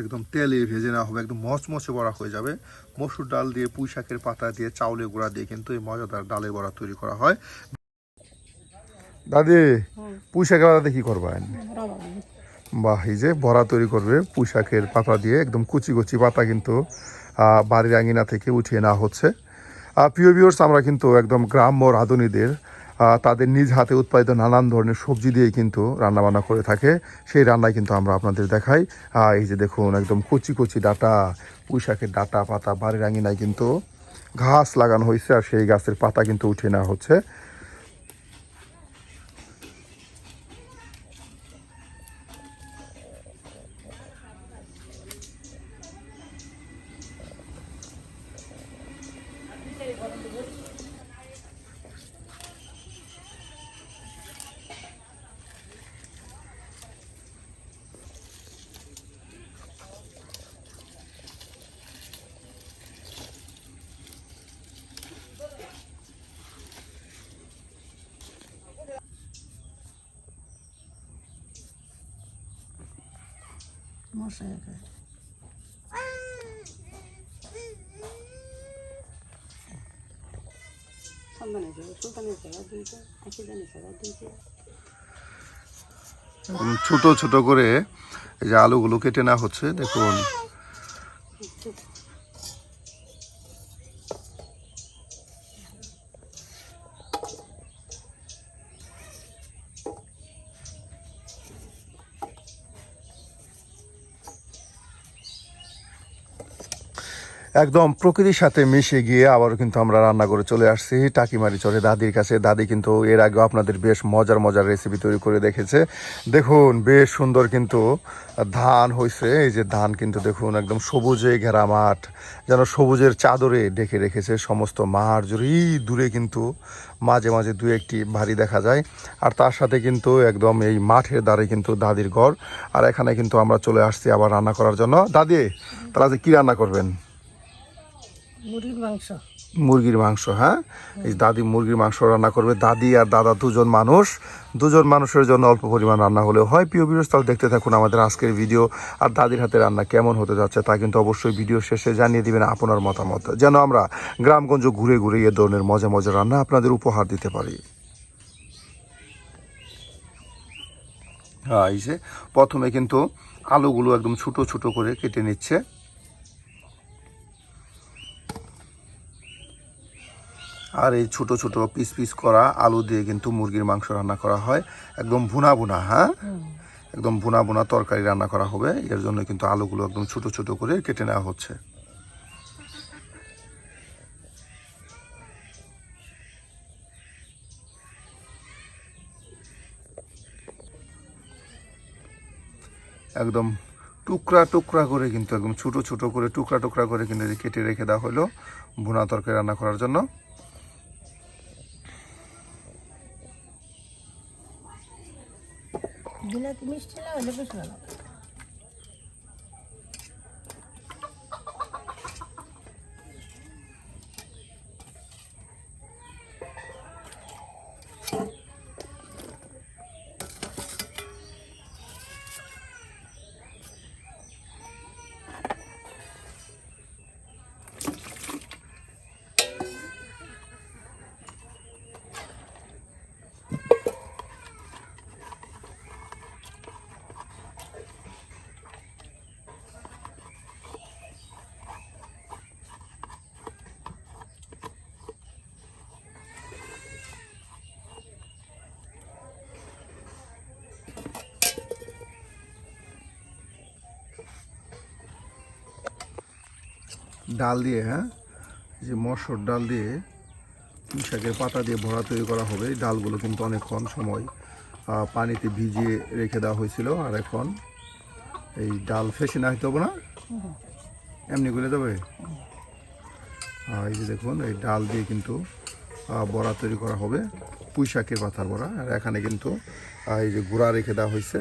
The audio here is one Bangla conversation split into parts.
একদম তেলে ভেজে নেওয়া হবে একদম মচমচে বড়া হয়ে যাবে। মসুর ডাল দিয়ে পুঁই শাকের পাতা দিয়ে চাউলের গুঁড়া দিয়ে কিন্তু এই মজাদার ডালের বড়া তৈরি করা হয়। দাদি পুঁই শাকের পাতা দিয়ে কি করবেন বাহ এই যে বড়া তৈরি করবে পুঁই শাকের পাতা দিয়ে একদম কুচি কুচি পাতা কিন্তু আহ, বাড়ির আঙিনা থেকে উঠিয়ে নেওয়া হচ্ছে। প্রিয় ভিউয়ার্স আমরা কিন্তু একদম গ্রাম্য রাঁধুনিদের তাদের নিজ হাতে উৎপাদিত নানান ধরনের সবজি দিয়ে কিন্তু রান্নাবান্না করে থাকে। সেই রান্নায় কিন্তু আমরা আপনাদের দেখাই। এই যে দেখুন, একদম কচি কচি ডাটা পুঁশাকের ডাটা পাতা, বাড়ির আঙিনায় কিন্তু ঘাস লাগানো হয়েছে আর সেই গাছের পাতা কিন্তু উঠে নেওয়া হচ্ছে। দিয়েছে একদম ছোট ছোট করে এই যে আলুগুলো কেটে নেওয়া হচ্ছে দেখুন। একদম প্রকৃতির সাথে মিশে গিয়ে আবারও কিন্তু আমরা রান্না করে চলে আসছি। টাকিমারি চরে দাদির কাছে। দাদি কিন্তু এর আগে আপনাদের বেশ মজার মজার রেসিপি তৈরি করে দেখেছে। দেখুন, বেশ সুন্দর কিন্তু ধান হয়েছে এই যে ধান কিন্তু দেখুন, একদম সবুজে ঘেরা মাঠ, যেন সবুজের চাদরে ডেকে রেখেছে সমস্ত মাঠ জুড়ে। দূরে কিন্তু মাঝে মাঝে দু একটি ভারী দেখা যায়। আর তার সাথে কিন্তু একদম এই মাঠের দ্বারে কিন্তু দাদির ঘর। আর এখানে কিন্তু আমরা চলে আসছি আবার রান্না করার জন্য। দাদি তারা যে কী রান্না করবেন? মুরগির মাংস। মুরগির মাংস হ্যাঁ? এই দাদি মুরগির মাংস রান্না করবে। দাদি আর দাদা দুজন মানুষ। দুজন মানুষের জন্য অল্প পরিমাণ রান্না হলেও হয়। প্রিয় ভিডিওস তাহলে দেখতে থাকুন আমাদের আজকের ভিডিও আর দাদির হাতে রান্না কেমন হতে যাচ্ছে তা কিন্তু অবশ্যই ভিডিও শেষে জানিয়ে দিবেন আপনার মতামত। যেন আমরা গ্রামগঞ্জ ঘুরে ঘুরে এ ধরনের মজা মজা রান্না আপনাদের উপহার দিতে পারি। হ্যাঁ এই যে প্রথমে কিন্তু আলুগুলো একদম ছোটো ছোটো করে কেটে নিচ্ছে। আর এই ছোট ছোট পিস পিস করা আলু দিয়ে কিন্তু মুরগির মাংস রান্না করা হয়। একদম ভুনা ভুনা হ্যাঁ? একদম ভুনা ভুনা তরকারি রান্না করা হবে। এর জন্য কিন্তু আলুগুলো একদম ছোট ছোট করে কেটে নেওয়া হচ্ছে। একদম টুকরা টুকরা করে কিন্তু একদম ছোট ছোট করে, টুকরা টুকরা করে কিন্তু কেটে রেখে দেওয়া হলো ভুনা তরকারি রান্না করার জন্য। মিষ্টি না হলে বেশ ভালো ডাল দিয়ে হ্যাঁ? যে মসুর ডাল দিয়ে শাকের পাতা দিয়ে ভরা তৈরি করা হবে। এই ডালগুলো কিন্তু অনেকক্ষণ সময় পানিতে ভিজিয়ে রেখে দেওয়া হয়েছিল। আর এখন এই ডাল ফেসে না হইতে হবে না? এমনি করে দেবে? এই যে দেখুন, এই ডাল দিয়ে কিন্তু বড়া তৈরি করা হবে। পুঁই শাকের পাতার বড়া। আর এখানে কিন্তু এই যে গুঁড়া রেখে দেওয়া হয়েছে।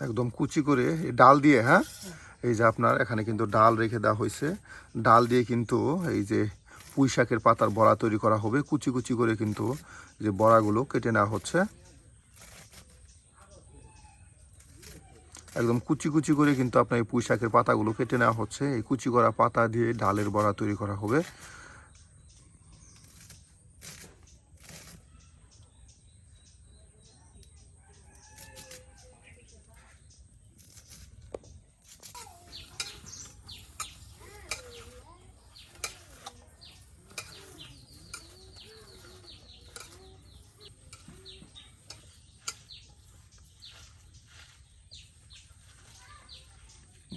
একদম কুচি করে ডাল দিয়ে হ্যাঁ? এই যে আপনার এখানে কিন্তু ডাল রেখে দেওয়া হয়েছে। ডাল দিয়ে কিন্তু এই যে পুঁই শাকের পাতার বড়া তৈরি করা হবে। কুচি কুচি করে কিন্তু যে বড়াগুলো কেটে নেওয়া হচ্ছে। একদম কুচি কুচি করে কিন্তু আপনার এই পুঁই শাকের পাতাগুলো কেটে নেওয়া হচ্ছে। এই কুচি করা পাতা দিয়ে ডালের বড়া তৈরি করা হবে।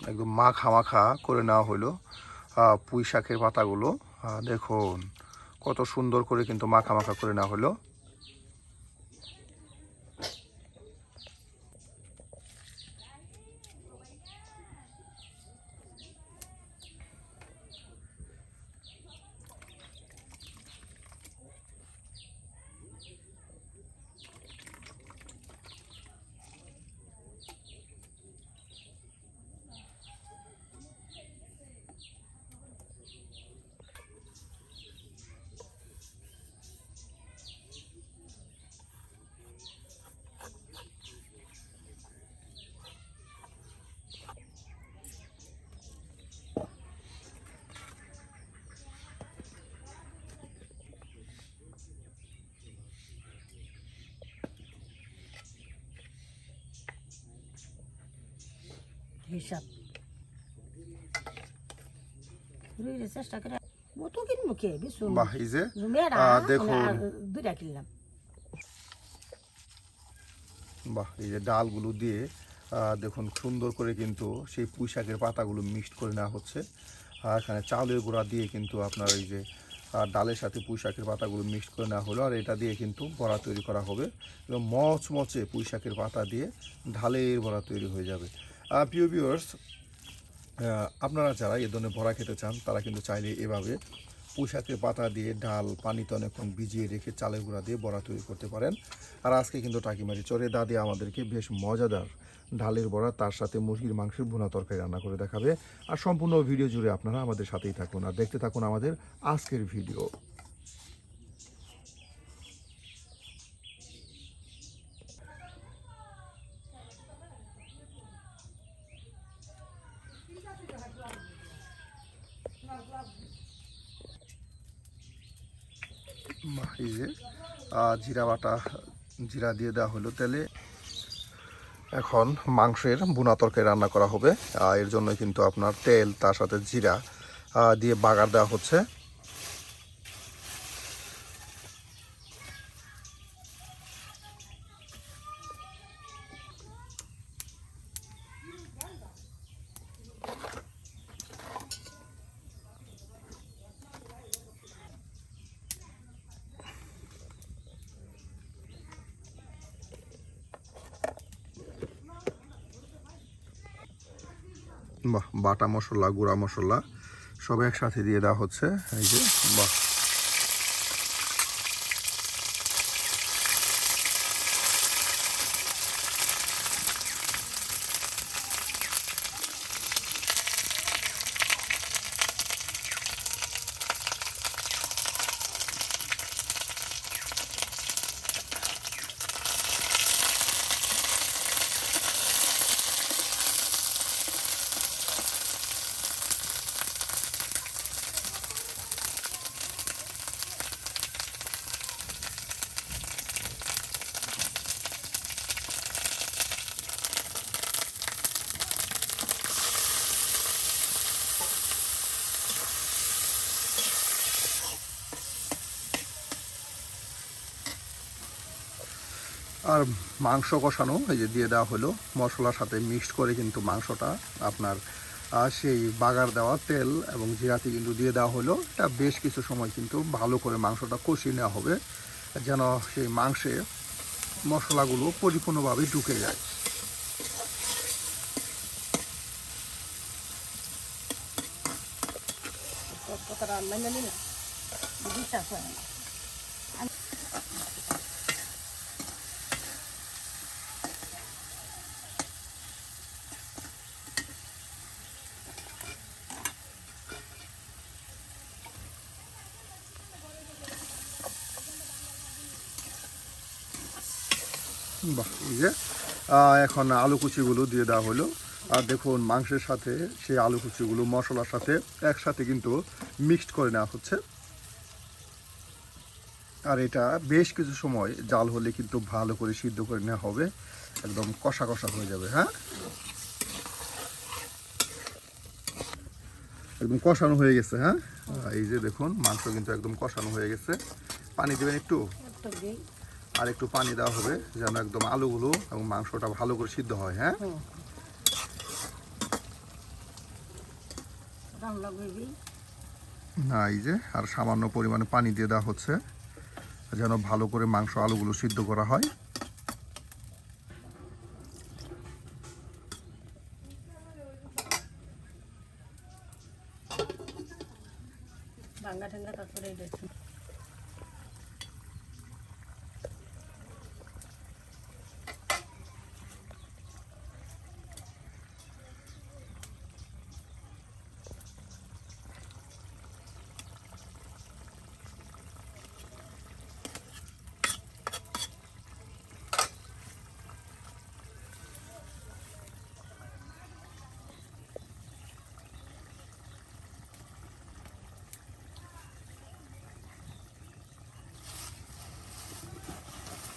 একদম মাখা মাখা করে নেওয়া হলো পুঁই শাকের পাতাগুলো। দেখুন, কত সুন্দর করে কিন্তু মাখা মাখা করে নেওয়া হলো। হিসাব। রুইয়ের চেষ্টা করে মতো কিনবো কে বিশু বাহ এই যে দেখুন। দুইটা কিনলাম বাহ এই যে ডালগুলো দিয়ে দেখুন সুন্দর করে কিন্তু সেই পুঁই শাকের পাতাগুলো মিক্সড করে নেওয়া হচ্ছে। আর এখানে চাউলের গুঁড়া দিয়ে কিন্তু আপনার এই যে আহ, ডালের সাথে পুঁই শাকের পাতাগুলো মিক্সড করে নেওয়া হলো। আর এটা দিয়ে কিন্তু বড়া তৈরি করা হবে। এবং মচমচে পুঁই শাকের পাতা দিয়ে ঢালের বড়া তৈরি হয়ে যাবে। প্রিয় ভিউয়ার্স আপনারা যারা এ ধরনের ভরা খেতে চান, তারা কিন্তু চাইলে এভাবে পুঁশাকের পাতা দিয়ে ডাল, পানিতে অনেকক্ষণ ভিজিয়ে রেখে চালের গুঁড়া দিয়ে বড়া তৈরি করতে পারেন। আর আজকে কিন্তু টাকিমারি চরে দাদি আমাদেরকে বেশ মজাদার ডালের বড়া, তার সাথে মুরগির মাংসের ভুনা তরকারি রান্না করে দেখাবে। আর সম্পূর্ণ ভিডিও জুড়ে আপনারা আমাদের সাথেই থাকুন। আর দেখতে থাকুন আমাদের আজকের ভিডিও বাহ, এই যে আহ, জিরা বাটা, জিরা দিয়ে দেওয়া হলো তেলে। এখন মাংসের বুনা তরকারি রান্না করা হবে। এর জন্য কিন্তু আপনার তেল, তার সাথে জিরা দিয়ে বাগার দেওয়া হচ্ছে। বাটা মশলা গুঁড়া মশলা সব একসাথে দিয়ে দেওয়া হচ্ছে। এই যে বাহ। আর মাংস কষানো, এই যে দিয়ে দেওয়া হলো, মশলার সাথে মিক্সড করে কিন্তু মাংসটা আপনার সেই বাগার দেওয়া তেল এবং জিরাতে কিন্তু দিয়ে দেওয়া হলো। এটা বেশ কিছু সময় কিন্তু ভালো করে মাংসটা কষিয়ে নেওয়া হবে, যেন সেই মাংসে মশলাগুলো পরিপূর্ণভাবে ঢুকে যায়। বিশ্বাস হয় না। বাহ, এই যে এখন আলু কুচিগুলো দিয়ে দেওয়া হলো। আর দেখুন, মাংসের সাথে সেই আলু কুচিগুলো, মশলার সাথে একসাথে কিন্তু মিক্সড করে নেওয়া হচ্ছে। আর এটা বেশ কিছু সময় জাল হলে কিন্তু ভালো করে সিদ্ধ করে নেওয়া হবে। একদম কষা কষা হয়ে যাবে হ্যাঁ? একদম কষানো হয়ে গেছে হ্যাঁ? এই যে দেখুন, মাংস কিন্তু একদম কষানো হয়ে গেছে। পানি দেবেন একটু? আর একটু পানি দেওয়া হবে যেন একদম আলুগুলো এবং মাংসটা ভালো করে সিদ্ধ হয় হ্যাঁ? না এই যে আর সামান্য পরিমাণে পানি দিয়ে দেওয়া হচ্ছে যেন ভালো করে মাংস আলুগুলো সিদ্ধ করা হয় ভাঙ্গা ঠাঙ্গা তারপরে এটা একটু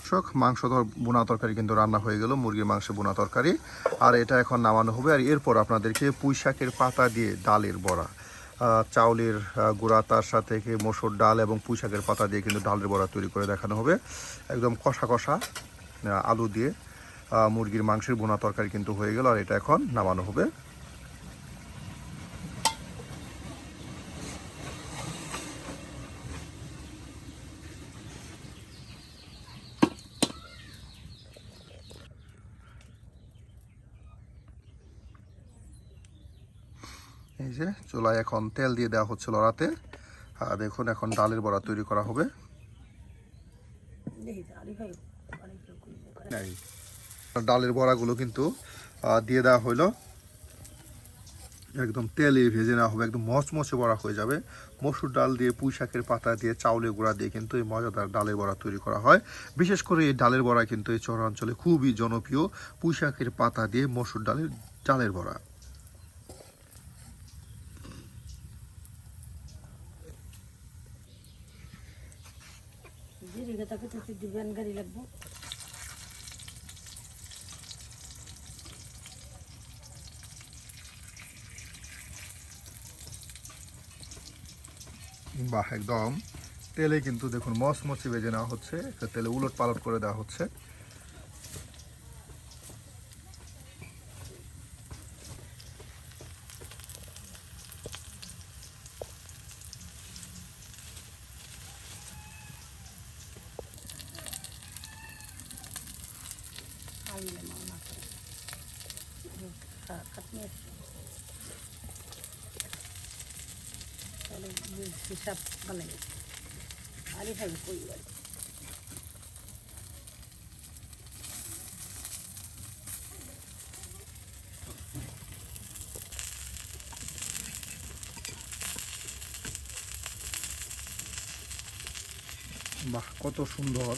শখ মাংস বোনা তরকারি কিন্তু রান্না হয়ে গেল, মুরগির মাংস বোনা তরকারি। আর এটা এখন নামানো হবে। আর এরপর আপনাদেরকে পুঁই শাকের পাতা দিয়ে ডালের বড়া। চাউলের গুঁড়া, তার সাথে মসুর ডাল এবং পুঁই শাকের পাতা দিয়ে কিন্তু ডালের বড়া তৈরি করে দেখানো হবে। একদম কষা কষা আলু দিয়ে মুরগির মাংসের বোনা তরকারি কিন্তু হয়ে গেল। আর এটা এখন নামানো হবে এই যে চুলায় এখন তেল দিয়ে দেওয়া হচ্ছে লড়াতে। আর দেখুন এখন ডালের বড়া তৈরি করা হবে। ডালের বড়াগুলো কিন্তু দিয়ে দেওয়া হইল। একদম তেলে ভেজে নেওয়া হবে একদম মচমচে বড়া হয়ে যাবে। মসুর ডাল দিয়ে পুঁই শাকের পাতা দিয়ে চাউলের গুঁড়া দিয়ে কিন্তু এই মজাদার ডালের বড়া তৈরি করা হয়। বিশেষ করে এই ডালের বড়া কিন্তু এই চরাঞ্চলে খুবই জনপ্রিয়। পুঁই শাকের পাতা দিয়ে মসুর ডালের ডালের বড়া। দিবেন, গাড়ি লাগবো। বাহ, একদম। তেলে কিন্তু দেখুন মস মচি বেজে নেওয়া হচ্ছে। তেলে উলট পালট করে দেওয়া হচ্ছে আইলে মাও না করে হিসাব আরে ভাই কই বাহ, কত সুন্দর।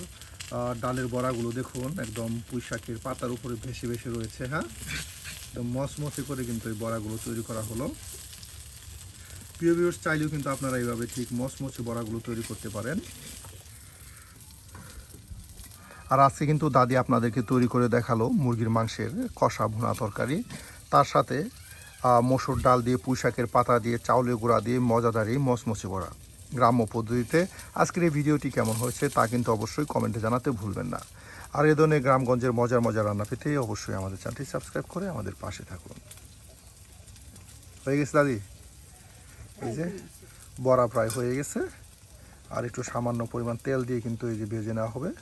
ডালের বড়াগুলো দেখুন, একদম পুঁই শাকের পাতার উপরে ভেসে ভেসে রয়েছে হ্যাঁ? একদম মচমচে করে কিন্তু এই বড়াগুলো তৈরি করা হলো। প্রিয় ভিউয়ার্স চাইলেও কিন্তু আপনারা এইভাবে ঠিক মচমচে বড়াগুলো তৈরি করতে পারেন। আর আজকে কিন্তু দাদি আপনাদেরকে তৈরি করে দেখাল মুরগির মাংসের কষা ভুনা তরকারি। তার সাথে মসুর ডাল দিয়ে, পুঁই শাকের পাতা দিয়ে, চাউলের গুঁড়া দিয়ে মজাদারি মচমচে বড়া। গ্রাম্য পদ্ধতিতে আজকের এই ভিডিওটি কেমন হয়েছে তা কিন্তু অবশ্যই কমেন্টে জানাতে ভুলবেন না। আর এ ধরনের গ্রামগঞ্জের মজার মজার রান্না পেতে অবশ্যই আমাদের চ্যানেলটি সাবস্ক্রাইব করে আমাদের পাশে থাকুন। হয়ে গেছে দাদি? এই যে, বড়া প্রায় হয়ে গেছে। আর একটু সামান্য পরিমাণ তেল দিয়ে কিন্তু এই যে ভেজে নেওয়া হবে।